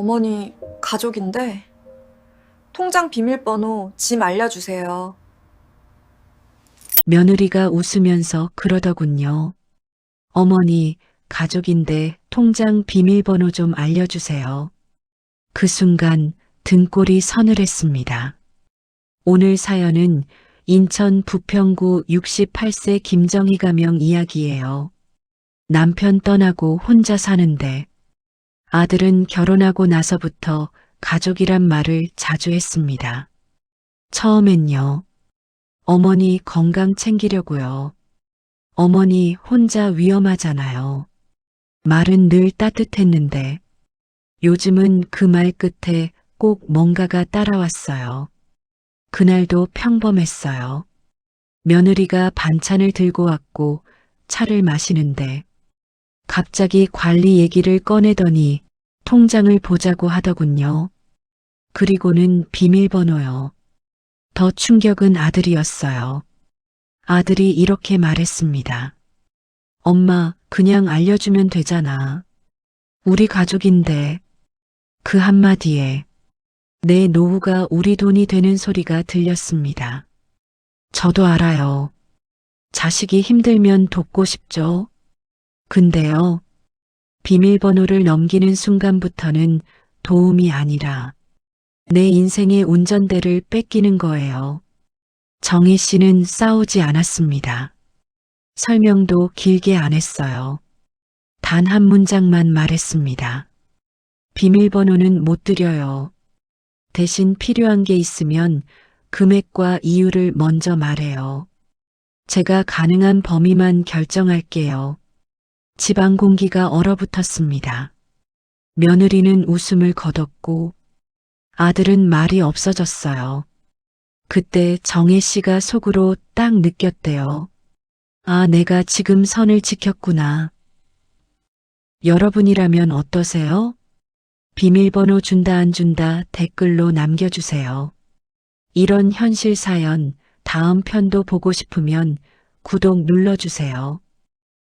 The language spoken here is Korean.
어머니 가족인데 통장 비밀번호 짐 알려주세요. 며느리가 웃으면서 그러더군요. 어머니, 가족인데 통장 비밀번호 좀 알려주세요. 그 순간 등골이 서늘했습니다. 오늘 사연은 인천 부평구 68세 김정희 가명 이야기예요. 남편 떠나고 혼자 사는데 아들은 결혼하고 나서부터 가족이란 말을 자주 했습니다. 처음엔요. 어머니 건강 챙기려고요. 어머니 혼자 위험하잖아요. 말은 늘 따뜻했는데 요즘은 그 말 끝에 꼭 뭔가가 따라왔어요. 그날도 평범했어요. 며느리가 반찬을 들고 왔고 차를 마시는데 갑자기 관리 얘기를 꺼내더니 통장을 보자고 하더군요. 그리고는 비밀번호요. 더 충격은 아들이었어요. 아들이 이렇게 말했습니다. 엄마, 그냥 알려주면 되잖아. 우리 가족인데. 그 한마디에 내 노후가 우리 돈이 되는 소리가 들렸습니다. 저도 알아요. 자식이 힘들면 돕고 싶죠. 근데요, 비밀번호를 넘기는 순간부터는 도움이 아니라 내 인생의 운전대를 뺏기는 거예요. 정희 씨는 싸우지 않았습니다. 설명도 길게 안 했어요. 단 한 문장만 말했습니다. 비밀번호는 못 드려요. 대신 필요한 게 있으면 금액과 이유를 먼저 말해요. 제가 가능한 범위만 결정할게요. 집안 공기가 얼어붙었습니다. 며느리는 웃음을 거뒀고 아들은 말이 없어졌어요. 그때 정혜 씨가 속으로 딱 느꼈대요. 아, 내가 지금 선을 지켰구나. 여러분이라면 어떠세요? 비밀번호 준다 안 준다 댓글로 남겨주세요. 이런 현실 사연 다음 편도 보고 싶으면 구독 눌러주세요.